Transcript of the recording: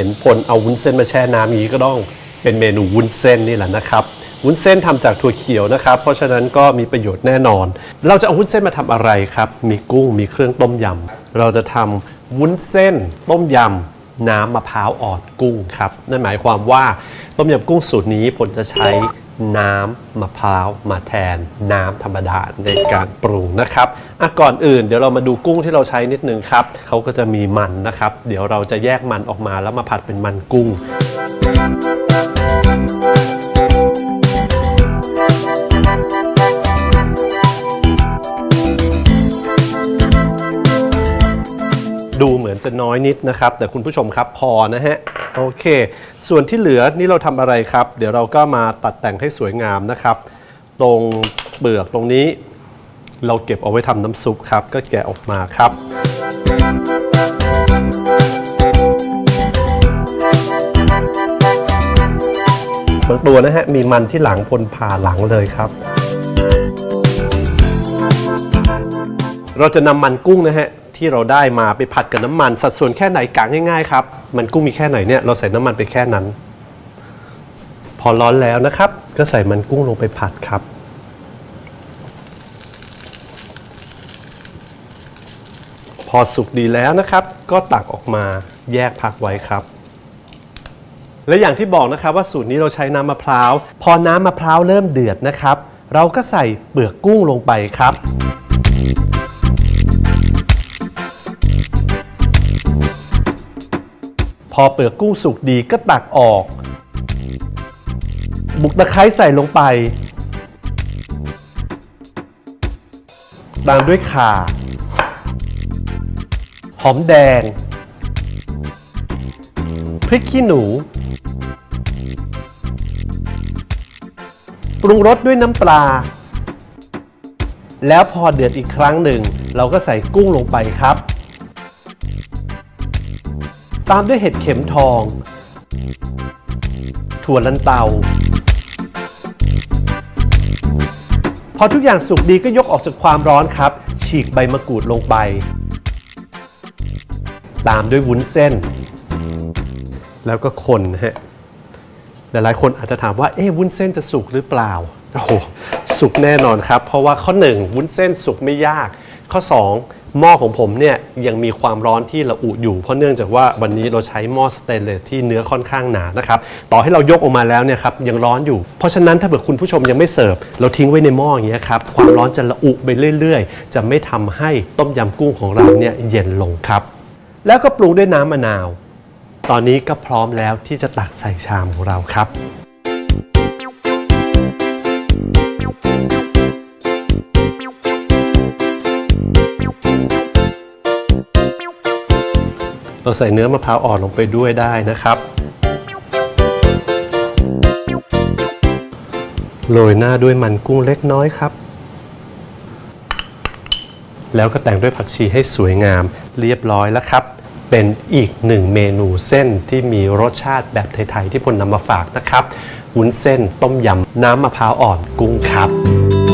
ห็นพลเอาวุ้นเส้นมาแช่น้ำอย่างนี้ก็ต้องเป็นเมนูวุ้นเส้นนี่แหละนะครับ วุ้นเส้นทำจากถั่วเขียวนะครับ เพราะฉะนั้นก็มีประโยชน์แน่นอน เราจะเอาวุ้นเส้นมาทำอะไรครับ มีกุ้งมีเครื่องต้มยำเราจะทำวุ้นเส้น ต้มยำน้ำมะพร้าวอ่อนกุ้งครับนั่นหมายความว่าต้มยำกุ้งสูตรนี้ผลจะใช้ น้ำมะพร้าวมาแทนน้ำธรรมดาในการปรุงนะครับอะก่อนอื่นเดี๋ยวเรามาดูกุ้งที่เราใช้นิดนึงครับเขาก็จะมีมันนะครับ เดี๋ยวเราจะแยกมันออกมาแล้วมาผัดเป็นมันกุ้งดูเหมือนจะน้อยนิดนะครับ แต่คุณผู้ชมครับพอนะฮะ โอเค ส่วนที่เหลือนี่เราทำอะไรครับ เดี๋ยวเราก็มาตัดแต่งให้สวยงามนะครับ ตรงเปลือกตรงนี้ เราเก็บเอาไว้ทำน้ำซุปครับ ก็แกะออกมาครับบางตัวนะฮะมีมันที่หลังพลผ่าหลังเลยครับ เราจะนำมันกุ้งนะฮะ ที่เราได้มาไปผัดกับน้ำมัน สัดส่วนแค่ไหนกางง่ายๆครับ มันกุ้งมีแค่ไหนเนี่ยเราใส่น้ำมันไปแค่นั้น พอร้อนแล้วนะครับ ก็ใส่มันกุ้งลงไปผัดครับ พอสุกดีแล้วนะครับ ก็ตักออกมาแยกพักไว้ครับและอย่างที่บอกนะครับว่าสูตรนี้เราใช้น้ำมะพร้าว พอน้ำมะพร้าวเริ่มเดือดนะครับ เราก็ใส่เปลือกกุ้งลงไปครับ อเปลือกกุ้งสุกดีก็ตักออก บุกตะไคร้ใส่ลงไป ตามด้วยข่า หอมแดง พริกขี้หนู ปรุงรสด้วยน้ำปลา แล้วพอเดือดอีกครั้งหนึ่ง เราก็ใส่กุ้งลงไปครับ ตามด้วยเห็ดเข็มทอง ถั่วลันเตา พอทุกอย่างสุกดีก็ยกออกจากความร้อนครับ ฉีกใบมะกรูดลงไป ตามด้วยวุ้นเส้น แล้วก็คนนะฮะหลายๆคนอาจจะถามว่า เอ๊ะวุ้นเส้นจะสุกหรือเปล่า โอ้โห สุกแน่นอนครับ เพราะว่าข้อ1วุ้นเส้นสุกไม่ยาก ข้อ 2 หม้อของผมเนี่ยยังมีความร้อนที่ระอุอยู่ เพราะเนื่องจากว่าวันนี้เราใช้หม้อสเตนเลสที่เนื้อค่อนข้างหนานะครับต่อให้เรายกออกมาแล้วเนี่ยครับยังร้อนอยู่ เพราะฉะนั้นถ้าเกิดคุณผู้ชมยังไม่เสิร์ฟเราทิ้งไว้ในหม้ออย่างเงี้ยครับความร้อนจะระอุไปเรื่อย ๆ จะไม่ทำให้ต้มยำกุ้งของเราเนี่ยเย็นลงครับ แล้วก็ปรุงด้วยน้ำมะนาว ตอนนี้ก็พร้อมแล้วที่จะตักใส่ชามของเราครับ เราใส่เนื้อมะพร้าวอ่อนลงไปด้วยได้นะครับ โรยหน้าด้วยมันกุ้งเล็กน้อยครับ แล้วก็แต่งด้วยผักชีให้สวยงามเรียบร้อยแล้วครับ เป็นอีกหนึ่งเมนูเส้นที่มีรสชาติแบบไทยๆที่พลนำมาฝากนะครับวุ้นเส้นต้มยำน้ำมะพร้าวอ่อนกุ้งครับ